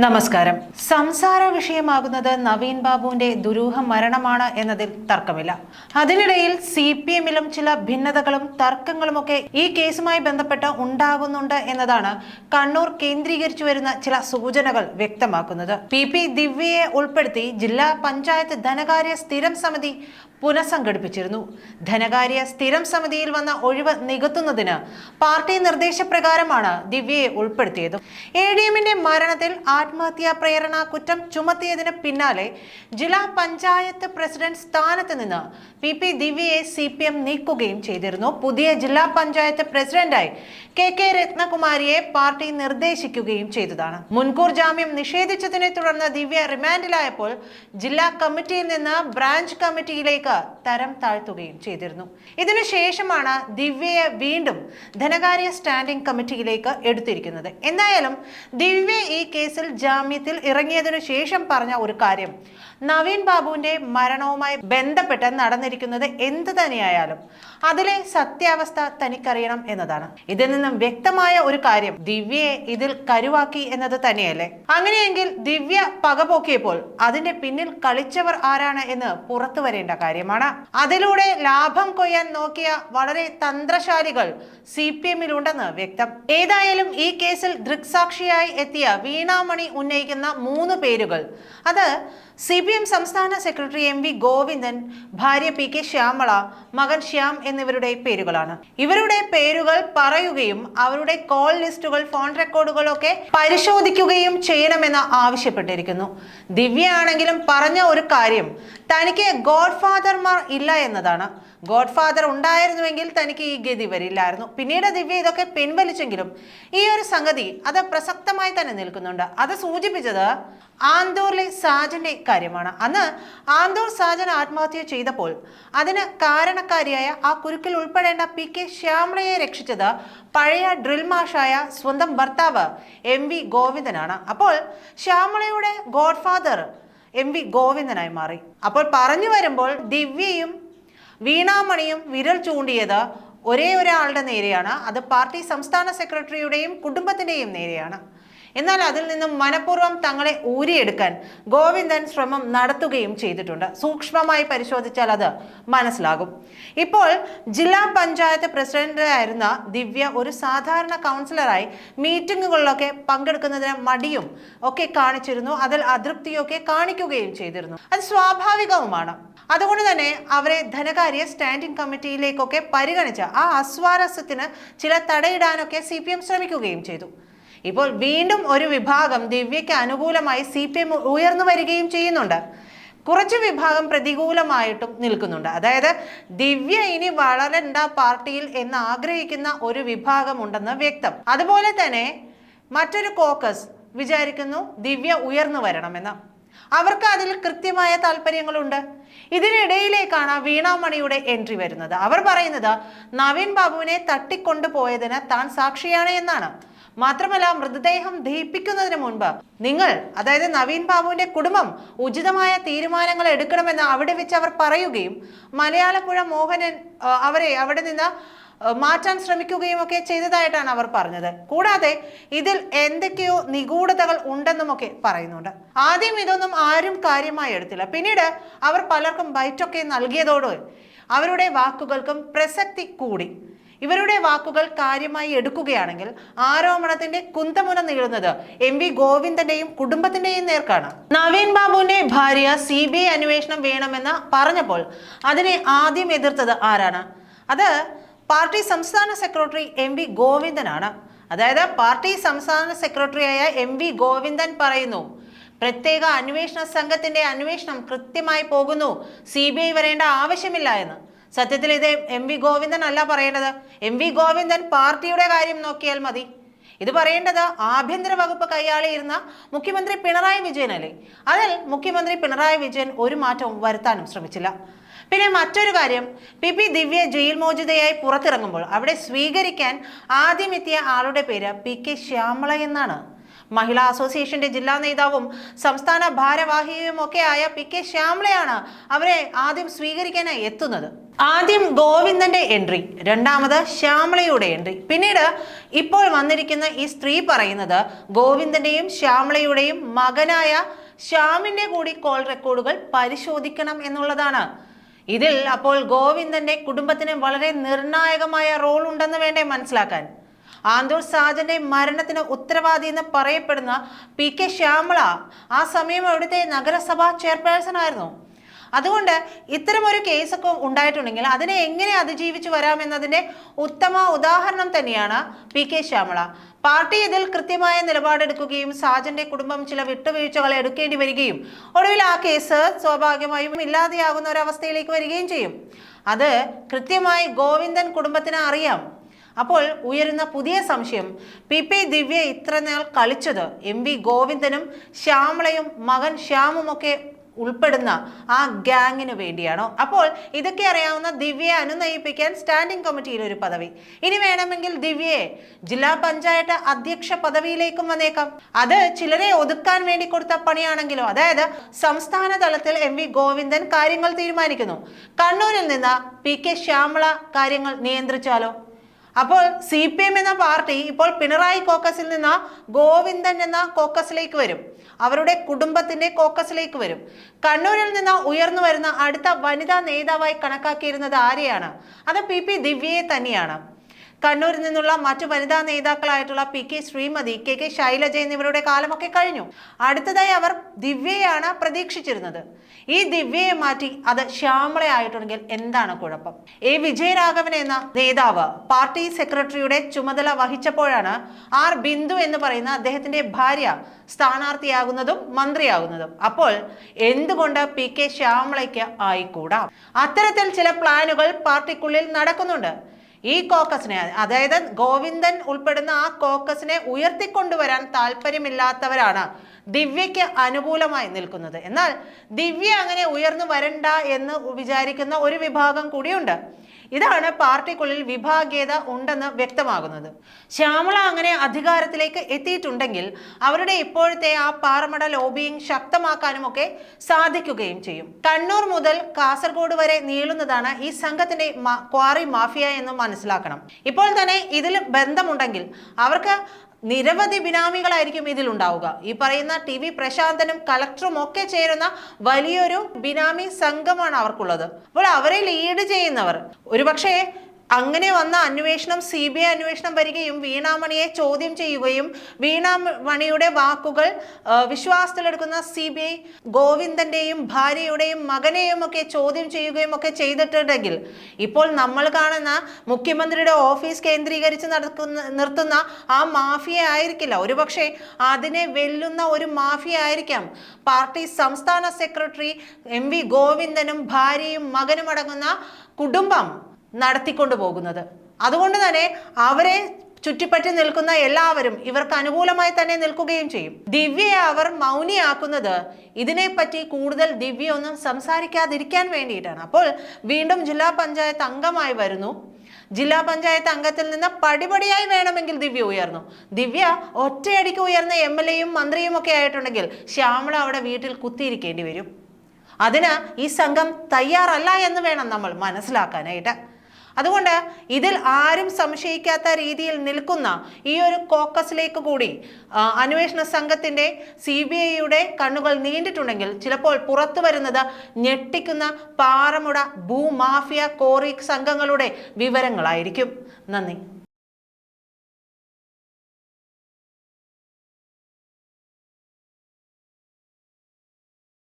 നമസ്കാരം. സംസാര വിഷയമാകുന്നത് നവീൻ ബാബുവിന്റെ ദുരൂഹ മരണമാണ് എന്നതിൽ തർക്കമില്ല. അതിനിടയിൽ സി പി എമ്മിലും ചില ഭിന്നതകളും തർക്കങ്ങളുമൊക്കെ ഈ കേസുമായി ബന്ധപ്പെട്ട് ഉണ്ടാകുന്നുണ്ട് എന്നതാണ് കണ്ണൂർ കേന്ദ്രീകരിച്ചു വരുന്ന ചില സൂചനകൾ വ്യക്തമാക്കുന്നത്. പി പി ദിവ്യയെ ഉൾപ്പെടുത്തി ജില്ലാ പഞ്ചായത്ത് ധനകാര്യ സ്ഥിരം സമിതി പുനഃസംഘടിപ്പിച്ചിരുന്നു. ധനകാര്യ സ്ഥിരം സമിതിയിൽ വന്ന ഒഴിവ് നികത്തുന്നതിന് പാർട്ടി നിർദ്ദേശപ്രകാരമാണ് ദിവ്യയെ ഉൾപ്പെടുത്തിയത്. എ ഡി എമ്മിന്റെ മരണത്തിൽ ആത്മഹത്യാ പ്രേരണ കുറ്റം ചുമത്തിയതിന് പിന്നാലെ ജില്ലാ പഞ്ചായത്ത് പ്രസിഡന്റ് സ്ഥാനത്ത് നിന്ന് പി പി ദിവ്യയെ സി പി എം നീക്കുകയും ചെയ്തിരുന്നു. പുതിയ ജില്ലാ പഞ്ചായത്ത് പ്രസിഡന്റായി കെ കെ രത്നകുമാരിയെ പാർട്ടി നിർദ്ദേശിക്കുകയും ചെയ്തതാണ്. മുൻകൂർ ജാമ്യം നിഷേധിച്ചതിനെ തുടർന്ന് ദിവ്യ റിമാൻഡിലായപ്പോൾ ജില്ലാ കമ്മിറ്റിയിൽ നിന്ന് ബ്രാഞ്ച് കമ്മിറ്റിയിലേക്ക് തരം താഴ്ത്തുകയും ചെയ്തിരുന്നു. ഇതിനുശേഷമാണ് ദിവ്യയെ വീണ്ടും ധനകാര്യ സ്റ്റാൻഡിംഗ് കമ്മിറ്റിയിലേക്ക് എടുത്തിരിക്കുന്നത്. എന്തായാലും ദിവ്യ ഈ കേസിൽ ജാമ്യത്തിൽ ഇറങ്ങിയതിനു ശേഷം പറഞ്ഞ ഒരു കാര്യം. നവീൻ ബാബുവിന്റെ മരണവുമായി ബന്ധപ്പെട്ട് നടന്നിരിക്കുന്നത് എന്ത് തന്നെയായാലും അതിലെ സത്യാവസ്ഥ തനിക്കറിയണം എന്നതാണ്. ഇതിൽ നിന്നും വ്യക്തമായ ഒരു കാര്യം ദിവ്യയെ ഇതിൽ കരുവാക്കി എന്നത് തന്നെയല്ലേ? അങ്ങനെയെങ്കിൽ ദിവ്യ പകപോക്കിയപ്പോൾ അതിന്റെ പിന്നിൽ കളിച്ചവർ ആരാണ് എന്ന് പുറത്തു വരേണ്ട കാര്യമാണ്. അതിലൂടെ ലാഭം കൊയ്യാൻ നോക്കിയ വളരെ തന്ത്രശാലികൾ സി പി എമ്മിലുണ്ടെന്ന് വ്യക്തം. ഏതായാലും ഈ കേസിൽ ദൃക്സാക്ഷിയായി എത്തിയ വീണാമണി ഉന്നയിക്കുന്ന മൂന്ന് പേരുകൾ. അത് സി പി എം സംസ്ഥാന സെക്രട്ടറി എം വി ഗോവിന്ദൻ ഭാര്യ പി കെ ശ്യാമള മകൻ ശ്യാം എന്നിവരുടെ പേരുകളാണ്. ഇവരുടെ പേരുകൾ പറയുകയും അവരുടെ കോൾ ലിസ്റ്റുകൾ ഫോൺ റെക്കോർഡുകളൊക്കെ പരിശോധിക്കുകയും ചെയ്യണമെന്ന് ആവശ്യപ്പെട്ടിരിക്കുന്നു. ദിവ്യ ആണെങ്കിലും പറഞ്ഞ ഒരു കാര്യം തനിക്ക് ഗോഡ് ഫാദർമാർ ഇല്ല എന്നതാണ്. ഗോഡ് ഫാദർ ഉണ്ടായിരുന്നുവെങ്കിൽ തനിക്ക് ഈ ഗതി വരില്ലായിരുന്നു. പിന്നീട് ദിവ്യ ഇതൊക്കെ പിൻവലിച്ചെങ്കിലും ഈ ഒരു സംഗതി അത് പ്രസക്തമായി തന്നെ നിൽക്കുന്നുണ്ട്. അത് സൂചിപ്പിച്ചത് ആന്തൂറിലെ സാജന്റെ കാര്യമാണ്. അന്ന് ആന്തൂർ സാജൻ ആത്മഹത്യ ചെയ്തപ്പോൾ അതിന് കാരണക്കാരിയായ ആ കുരുക്കിൽ ഉൾപ്പെടേണ്ട പി കെ ശ്യാമളയെ രക്ഷിച്ചത് പഴയ ഡ്രിൽ മാഷായ സ്വന്തം ഭർത്താവ് എം വി ഗോവിന്ദനാണ്. അപ്പോൾ ശ്യാമളയുടെ ഗോഡ്ഫാദർ എം വി ഗോവിന്ദനായി മാറി. അപ്പോൾ പറഞ്ഞു വരുമ്പോൾ ദിവ്യയും വീണാമണിയും വിരൽ ചൂണ്ടിയത് ഒരേ ഒരാളുടെ നേരെയാണ്. അത് പാർട്ടി സംസ്ഥാന സെക്രട്ടറിയുടെയും കുടുംബത്തിന്റെയും നേരെയാണ്. എന്നാൽ അതിൽ നിന്നും മനഃപൂർവം തങ്ങളെ ഊരിയെടുക്കാൻ ഗോവിന്ദൻ ശ്രമം നടത്തുകയും ചെയ്തിട്ടുണ്ട്. സൂക്ഷ്മമായി പരിശോധിച്ചാൽ അത് മനസ്സിലാകും. ഇപ്പോൾ ജില്ലാ പഞ്ചായത്ത് പ്രസിഡന്റായിരുന്ന ദിവ്യ ഒരു സാധാരണ കൗൺസിലറായി മീറ്റിങ്ങുകളിലൊക്കെ പങ്കെടുക്കുന്നതിന് മടിയും ഒക്കെ കാണിച്ചിരുന്നു. അതിൽ അതൃപ്തിയൊക്കെ കാണിക്കുകയും ചെയ്തിരുന്നു. അത് സ്വാഭാവികവുമാണ്. അതുകൊണ്ട് തന്നെ അവരെ ധനകാര്യ സ്റ്റാൻഡിംഗ് കമ്മിറ്റിയിലേക്കൊക്കെ പരിഗണിച്ച ആ അസ്വാരസ്യത്തിന് ചില തടയിടാനൊക്കെ സി ശ്രമിക്കുകയും ചെയ്തു. ഇപ്പോൾ വീണ്ടും ഒരു വിഭാഗം ദിവ്യയ്ക്ക് അനുകൂലമായി സി പി എം ഉയർന്നു വരികയും ചെയ്യുന്നുണ്ട്. കുറച്ച് വിഭാഗം പ്രതികൂലമായിട്ടും നിൽക്കുന്നുണ്ട്. അതായത് ദിവ്യ ഇനി വളരണ്ട പാർട്ടിയിൽ എന്ന് ആഗ്രഹിക്കുന്ന ഒരു വിഭാഗമുണ്ടെന്ന് വ്യക്തം. അതുപോലെ തന്നെ മറ്റൊരു കോക്കസ് വിചാരിക്കുന്നു ദിവ്യ ഉയർന്നു വരണമെന്ന്. അവർക്ക് അതിൽ കൃത്യമായ താല്പര്യങ്ങളുണ്ട്. ഇതിനിടയിലേക്കാണ് വീണാമണിയുടെ എൻട്രി വരുന്നത്. അവർ പറയുന്നത് നവീൻ ബാബുവിനെ തട്ടിക്കൊണ്ടുപോയതിന് താൻ സാക്ഷിയാണ് എന്നാണ്. മാത്രമല്ല മൃതദേഹം ദഹിപ്പിക്കുന്നതിന് മുൻപ് നിങ്ങൾ അതായത് നവീൻ ബാബുവിന്റെ കുടുംബം ഉചിതമായ തീരുമാനങ്ങൾ എടുക്കണമെന്ന് അവിടെ വെച്ച് അവർ പറയുകയും മലയാളപ്പുഴ മോഹനൻ അവരെ അവിടെ നിന്ന് മാറ്റാൻ ശ്രമിക്കുകയും ഒക്കെ ചെയ്തതായിട്ടാണ് അവർ പറഞ്ഞത്. കൂടാതെ ഇതിൽ എന്തൊക്കെയോ നിഗൂഢതകൾ ഉണ്ടെന്നുമൊക്കെ പറയുന്നുണ്ട്. ആദ്യം ഇതൊന്നും ആരും കാര്യമായി എടുത്തില്ല. പിന്നീട് അവർ പലർക്കും ബൈറ്റൊക്കെ നൽകിയതോടെ അവരുടെ വാക്കുകൾക്കും പ്രസക്തി കൂടി. ഇവരുടെ വാക്കുകൾ കാര്യമായി എടുക്കുകയാണെങ്കിൽ ആരോപണത്തിന്റെ കുന്തമുന നീളുന്നത് എം വി ഗോവിന്ദന്റെയും കുടുംബത്തിന്റെയും നേർക്കാണ്. നവീൻ ബാബുവിന്റെ ഭാര്യ സി ബി ഐ അന്വേഷണം വേണമെന്ന് പറഞ്ഞപ്പോൾ അതിനെ ആദ്യം എതിർത്തത് ആരാണ്? അത് പാർട്ടി സംസ്ഥാന സെക്രട്ടറി എം വി ഗോവിന്ദനാണ്. അതായത് പാർട്ടി സംസ്ഥാന സെക്രട്ടറിയായ എം വി ഗോവിന്ദൻ പറയുന്നു പ്രത്യേക അന്വേഷണ സംഘത്തിന്റെ അന്വേഷണം കൃത്യമായി പോകുന്നു. സി വരേണ്ട ആവശ്യമില്ല എന്ന്. സത്യത്തിൽ ഇത് എം വി ഗോവിന്ദൻ അല്ല പറയേണ്ടത്. എം വി ഗോവിന്ദൻ പാർട്ടിയുടെ കാര്യം നോക്കിയാൽ മതി. ഇത് പറയേണ്ടത് ആഭ്യന്തര വകുപ്പ് കൈയാളിയിരുന്ന മുഖ്യമന്ത്രി പിണറായി വിജയനല്ലേ? അതിൽ മുഖ്യമന്ത്രി പിണറായി വിജയൻ ഒരു മാറ്റവും വരുത്താനും ശ്രമിച്ചില്ല. പിന്നെ മറ്റൊരു കാര്യം പി പി ദിവ്യ ജയിൽ മോചിതയായി പുറത്തിറങ്ങുമ്പോൾ അവിടെ സ്വീകരിക്കാൻ ആദ്യം എത്തിയ ആളുടെ പേര് പി കെ ശ്യാമള എന്നാണ്. മഹിളാ അസോസിയേഷന്റെ ജില്ലാ നേതാവും സംസ്ഥാന ഭാരവാഹിയും ഒക്കെ ആയ പി കെ ശ്യാമളയാണ് അവരെ ആദ്യം സ്വീകരിക്കാനായി എത്തുന്നത്. ആദ്യം ഗോവിന്ദന്റെ എൻട്രി രണ്ടാമത് ശ്യാമളയുടെ എൻട്രി. പിന്നീട് ഇപ്പോൾ വന്നിരിക്കുന്ന ഈ സ്ത്രീ പറയുന്നത് ഗോവിന്ദന്റെയും ശ്യാമളയുടെയും മകനായ ശ്യാമിന്റെ കൂടി കോൾ റെക്കോർഡുകൾ പരിശോധിക്കണം എന്നുള്ളതാണ്. ഇതിൽ അപ്പോൾ ഗോവിന്ദന്റെ കുടുംബത്തിന് വളരെ നിർണായകമായ റോൾ ഉണ്ടെന്ന് വേണ്ടേ മനസ്സിലാക്കാൻ? ആന്തൂർ സാജന്റെ മരണത്തിന് ഉത്തരവാദി എന്ന് പറയപ്പെടുന്ന പി കെ ശ്യാമള ആ സമയം അവിടുത്തെ നഗരസഭാ ചെയർപേഴ്സൺ ആയിരുന്നു. അതുകൊണ്ട് ഇത്തരമൊരു കേസൊക്കെ ഉണ്ടായിട്ടുണ്ടെങ്കിൽ അതിനെ എങ്ങനെ അതിജീവിച്ചു വരാമെന്നതിന്റെ ഉത്തമ ഉദാഹരണം തന്നെയാണ് പി കെ ശ്യാമള. പാർട്ടി ഇതിൽ കൃത്യമായ നിലപാടെടുക്കുകയും സാജന്റെ കുടുംബം ചില വിട്ടുവീഴ്ചകൾ എടുക്കേണ്ടി വരികയും ഒടുവിൽ ആ കേസ് സ്വാഭാവികമായും ഇല്ലാതെയാകുന്ന ഒരവസ്ഥയിലേക്ക് വരികയും ചെയ്യും. അത് കൃത്യമായി ഗോവിന്ദൻ കുടുംബത്തിന് അറിയാം. അപ്പോൾ ഉയരുന്ന പുതിയ സംശയം പി പി ദിവ്യ ഇത്രനാൾ കളിച്ചത് എം വി ഗോവിന്ദനും ശ്യാമളയും മകൻ ശ്യാമുമൊക്കെ ഉൾപ്പെടുന്ന ആ ഗ്യാങ്ങിന് വേണ്ടിയാണോ? അപ്പോൾ ഇതൊക്കെ അറിയാവുന്ന ദിവ്യയെ അനുനയിപ്പിക്കാൻ സ്റ്റാൻഡിംഗ് കമ്മിറ്റിയിൽ ഒരു പദവി. ഇനി വേണമെങ്കിൽ ദിവ്യയെ ജില്ലാ പഞ്ചായത്ത് അധ്യക്ഷ പദവിയിലേക്കും വന്നേക്കാം. അത് ചിലരെ ഒതുക്കാൻ വേണ്ടി കൊടുത്ത പണിയാണെങ്കിലോ അതായത് സംസ്ഥാന തലത്തിൽ എം വി ഗോവിന്ദൻ കാര്യങ്ങൾ തീരുമാനിക്കുന്നു. കണ്ണൂരിൽ നിന്ന് പി കെ ശ്യാമള കാര്യങ്ങൾ നിയന്ത്രിച്ചാലോ? അപ്പോൾ സി പി എം എന്ന പാർട്ടി ഇപ്പോൾ പിണറായി കോക്കസിൽ നിന്ന് ഗോവിന്ദൻ എന്ന കോക്കസിലേക്ക് വരും. അവരുടെ കുടുംബത്തിന്റെ കോക്കസിലേക്ക് വരും. കണ്ണൂരിൽ നിന്ന് ഉയർന്നു വരുന്ന അടുത്ത വനിതാ നേതാവായി കണക്കാക്കിയിരുന്നത് ആരെയാണ്? അത് പി പി ദിവ്യയെ തന്നെയാണ്. കണ്ണൂരിൽ നിന്നുള്ള മറ്റു വനിതാ നേതാക്കളായിട്ടുള്ള P K Sreemathi K K Shailaja എന്നിവരുടെ കാലമൊക്കെ കഴിഞ്ഞു. അടുത്തതായി അവർ ദിവ്യയാണ് പ്രതീക്ഷിച്ചിരുന്നത്. ഈ ദിവ്യയെ മാറ്റി അത് ശ്യാമളയായിട്ടുണ്ടെങ്കിൽ എന്താണ് കുഴപ്പം? എ വിജയരാഘവൻ എന്ന നേതാവ് പാർട്ടി സെക്രട്ടറിയുടെ ചുമതല വഹിച്ചപ്പോഴാണ് ആർ ബിന്ദു എന്ന് പറയുന്ന അദ്ദേഹത്തിന്റെ ഭാര്യ സ്ഥാനാർത്ഥിയാകുന്നതും മന്ത്രിയാകുന്നതും. അപ്പോൾ എന്തുകൊണ്ട് പി കെ ശ്യാമളയ്ക്ക് ആയിക്കൂടാ? അത്തരത്തിൽ ചില പ്ലാനുകൾ പാർട്ടിക്കുള്ളിൽ നടക്കുന്നുണ്ട്. ഈ കോക്കസിനെ അതായത് ഗോവിന്ദൻ ഉൾപ്പെടുന്ന ആ കോക്കസിനെ ഉയർത്തിക്കൊണ്ടുവരാൻ താല്പര്യമില്ലാത്തവരാണ് ദിവ്യയ്ക്ക് അനുകൂലമായി നിൽക്കുന്നത്. എന്നാൽ ദിവ്യ അങ്ങനെ ഉയർന്നു വരണ്ട എന്ന് വിചാരിക്കുന്ന ഒരു വിഭാഗം കൂടിയുണ്ട്. ഇതാണ് പാർട്ടിക്കുള്ളിൽ വിഭാഗീയത ഉണ്ടെന്ന് വ്യക്തമാകുന്നത്. ശ്യാമള അങ്ങനെ അധികാരത്തിലേക്ക് എത്തിയിട്ടുണ്ടെങ്കിൽ അവരുടെ ഇപ്പോഴത്തെ ആ പാറമട ലോബിയിങ് ശക്തമാക്കാനുമൊക്കെ സാധിക്കുകയും ചെയ്യും. കണ്ണൂർ മുതൽ കാസർഗോഡ് വരെ നീളുന്നതാണ് ഈ സംഘത്തിന്റെ ക്വാറി മാഫിയ എന്ന് മനസ്സിലാക്കണം. ഇപ്പോൾ തന്നെ ഇതിൽ ബന്ധമുണ്ടെങ്കിൽ അവർക്ക് നിരവധി ബിനാമികളായിരിക്കും ഇതിൽ ഉണ്ടാവുക ഈ പറയുന്ന ടി വി പ്രശാന്തനും കളക്ടറും ഒക്കെ ചേരുന്ന വലിയൊരു ബിനാമി സംഘമാണ് അവർക്കുള്ളത്. അപ്പോൾ അവരെ ലീഡ് ചെയ്യുന്നവർ. ഒരുപക്ഷെ അങ്ങനെ വന്ന അന്വേഷണം സി ബി ഐ അന്വേഷണം വരികയും വീണാമണിയെ ചോദ്യം ചെയ്യുകയും വീണാമണിയുടെ വാക്കുകൾ വിശ്വാസത്തിലെടുക്കുന്ന സി ബി ഐ ഗോവിന്ദന്റെയും ഭാര്യയുടെയും മകനെയും ഒക്കെ ചോദ്യം ചെയ്യുകയും ഒക്കെ ചെയ്തിട്ടുണ്ടെങ്കിൽ ഇപ്പോൾ നമ്മൾ കാണുന്ന മുഖ്യമന്ത്രിയുടെ ഓഫീസ് കേന്ദ്രീകരിച്ച് നടക്കുന്ന നിർത്തുന്ന ആ മാഫിയ ആയിരിക്കില്ല. ഒരുപക്ഷെ അതിനെ വെല്ലുന്ന ഒരു മാഫിയ ആയിരിക്കാം. പാർട്ടി സംസ്ഥാന സെക്രട്ടറി എം വി ഗോവിന്ദനും ഭാര്യയും മകനും അടങ്ങുന്ന കുടുംബം നടത്തിക്കൊണ്ടു പോകുന്നത്. അതുകൊണ്ട് തന്നെ അവരെ ചുറ്റിപ്പറ്റി നിൽക്കുന്ന എല്ലാവരും ഇവർക്ക് അനുകൂലമായി തന്നെ നിൽക്കുകയും ചെയ്യും. ദിവ്യയെ അവർ മൗനിയാക്കുന്നത് ഇതിനെപ്പറ്റി കൂടുതൽ ദിവ്യ ഒന്നും സംസാരിക്കാതിരിക്കാൻ വേണ്ടിയിട്ടാണ്. അപ്പോൾ വീണ്ടും ജില്ലാ പഞ്ചായത്ത് അംഗമായി വരുന്നു. ജില്ലാ പഞ്ചായത്ത് അംഗത്തിൽ നിന്ന് പടിപടിയായി വേണമെങ്കിൽ ദിവ്യ ഉയർന്നു. ദിവ്യ ഒറ്റയടിക്ക് ഉയർന്ന എം എൽ എയും മന്ത്രിയും ഒക്കെ ആയിട്ടുണ്ടെങ്കിൽ ശ്യാമള അവിടെ വീട്ടിൽ കുത്തിയിരിക്കേണ്ടി വരും. അതിന് ഈ സംഘം തയ്യാറല്ല എന്ന് വേണം നമ്മൾ മനസ്സിലാക്കാനായിട്ട്. അതുകൊണ്ട് ഇതിൽ ആരും സംശയിക്കാത്ത രീതിയിൽ നിൽക്കുന്ന ഈ ഒരു കോക്കസിലേക്ക് കൂടി അന്വേഷണ സംഘത്തിന്റെ സി ബി ഐയുടെ കണ്ണുകൾ നീണ്ടിട്ടുണ്ടെങ്കിൽ ചിലപ്പോൾ പുറത്തു വരുന്നത് ഞെട്ടിക്കുന്ന പാറമുട ഭൂമാഫിയ കോറി സംഘങ്ങളുടെ വിവരങ്ങളായിരിക്കും. നന്ദി.